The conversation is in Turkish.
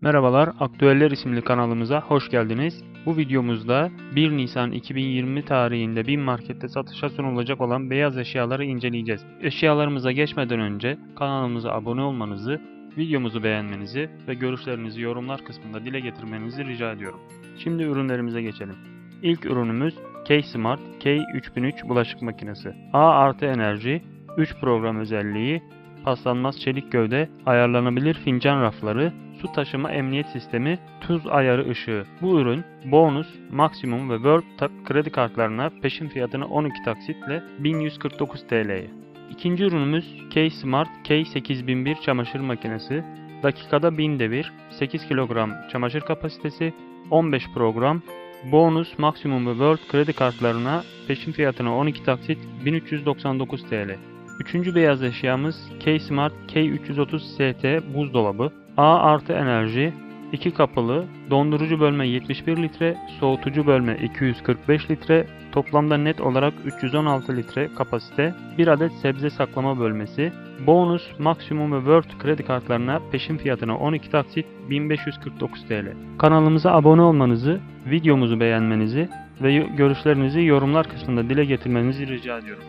Merhabalar, Aktüeller isimli kanalımıza hoş geldiniz. Bu videomuzda 1 Nisan 2020 tarihinde bin markette satışa sunulacak olan beyaz eşyaları inceleyeceğiz. Eşyalarımıza geçmeden önce kanalımıza abone olmanızı, videomuzu beğenmenizi ve görüşlerinizi yorumlar kısmında dile getirmenizi rica ediyorum. Şimdi ürünlerimize geçelim. İlk ürünümüz K-Smart K3003 bulaşık makinesi. A artı enerji, 3 program özelliği, paslanmaz çelik gövde, ayarlanabilir fincan rafları, su taşıma emniyet sistemi, tuz ayarı ışığı. Bu ürün bonus, maksimum ve World kredi kartlarına peşin fiyatını 12 taksitle 1149 TL'ye. İkinci ürünümüz K-Smart K8001 çamaşır makinesi. Dakikada 1000 devir, 8 kilogram çamaşır kapasitesi, 15 program, bonus, maksimum ve World kredi kartlarına peşin fiyatına 12 taksit 1399 TL. Üçüncü beyaz eşyamız K-Smart K330 ST buzdolabı. A artı enerji, 2 kapılı, dondurucu bölme 71 litre, soğutucu bölme 245 litre, toplamda net olarak 316 litre kapasite, 1 adet sebze saklama bölmesi, bonus, maksimum ve World kredi kartlarına peşin fiyatına 12 taksit 1549 TL. Kanalımıza abone olmanızı, videomuzu beğenmenizi ve görüşlerinizi yorumlar kısmında dile getirmenizi rica ediyorum.